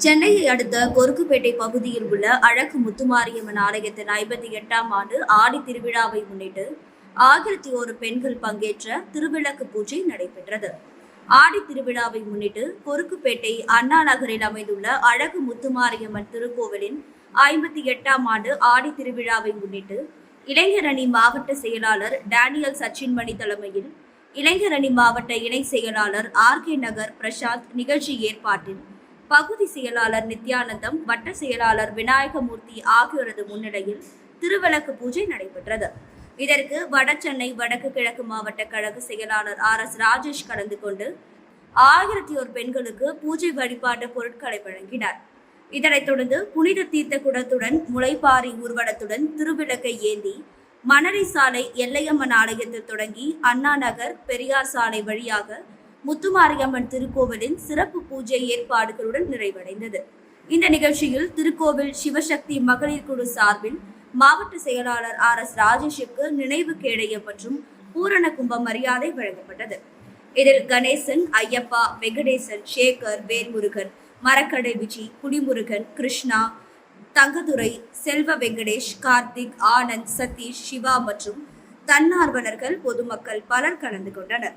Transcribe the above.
சென்னையை அடுத்த கொருக்குப்பேட்டை பகுதியில் உள்ள அழகு முத்துமாரியம்மன் ஆலயத்தின் ஐம்பத்தி எட்டாம் ஆண்டு ஆடி திருவிழாவை முன்னிட்டு ஆயிரத்தி ஒரு பெண்கள் பங்கேற்ற திருவிளக்கு பூஜை நடைபெற்றது. ஆடி திருவிழாவை முன்னிட்டு கொருக்குப்பேட்டை அண்ணா நகரில் அமைந்துள்ள அழகு முத்துமாரியம்மன் திருக்கோவிலின் ஐம்பத்தி எட்டாம் ஆண்டு ஆடி திருவிழாவை முன்னிட்டு இளைஞரணி மாவட்ட செயலாளர் டேனியல் சச்சின்மணி தலைமையில் இளைஞரணி மாவட்ட இணை செயலாளர் ஆர் கே நகர் பிரசாந்த் நிகழ்ச்சி ஏற்பாட்டில் பகுதி செயலாளர் நித்யானந்தம் வட்ட செயலாளர் விநாயகமூர்த்தி ஆகியோரது முன்னிலையில் திருவிளக்கு பூஜை நடைபெற்றது. இதற்கு வடசென்னை வடக்கு கிழக்கு மாவட்ட கழக செயலாளர் ஆர் எஸ் ராஜேஷ் கலந்து கொண்டு ஆயிரத்தி ஒரு பெண்களுக்கு பூஜை வழிபாட்டு பொருட்களை வழங்கினார். இதனைத் தொடர்ந்து புனித தீர்த்த குடத்துடன் முளைப்பாரி ஊர்வலத்துடன் திருவிளக்கை ஏந்தி மணலை சாலை எல்லையம்மன் ஆலயத்தில் தொடங்கி அண்ணா நகர் பெரியார் சாலை வழியாக முத்துமாரியம்மன் திருக்கோவிலின் சிறப்பு பூஜை ஏற்பாடுகளுடன் நிறைவடைந்தது. இந்த நிகழ்ச்சியில் திருக்கோவில் சிவசக்தி மகளிர் குழு சார்பில் மாவட்ட செயலாளர் ஆர் எஸ் ராஜேஷுக்கு நினைவு கேடயம் மற்றும் பூரண கும்ப மரியாதை வழங்கப்பட்டது. இதில் கணேசன் ஐயப்பா வெங்கடேசன் சேகர் வேல்முருகன் மரக்கடை விஜி குடிமுருகன் கிருஷ்ணா தங்கதுரை செல்வ வெங்கடேஷ் கார்த்திக் ஆனந்த் சதீஷ் சிவா மற்றும் தன்னார்வலர்கள் பொதுமக்கள் பலர் கலந்து கொண்டனர்.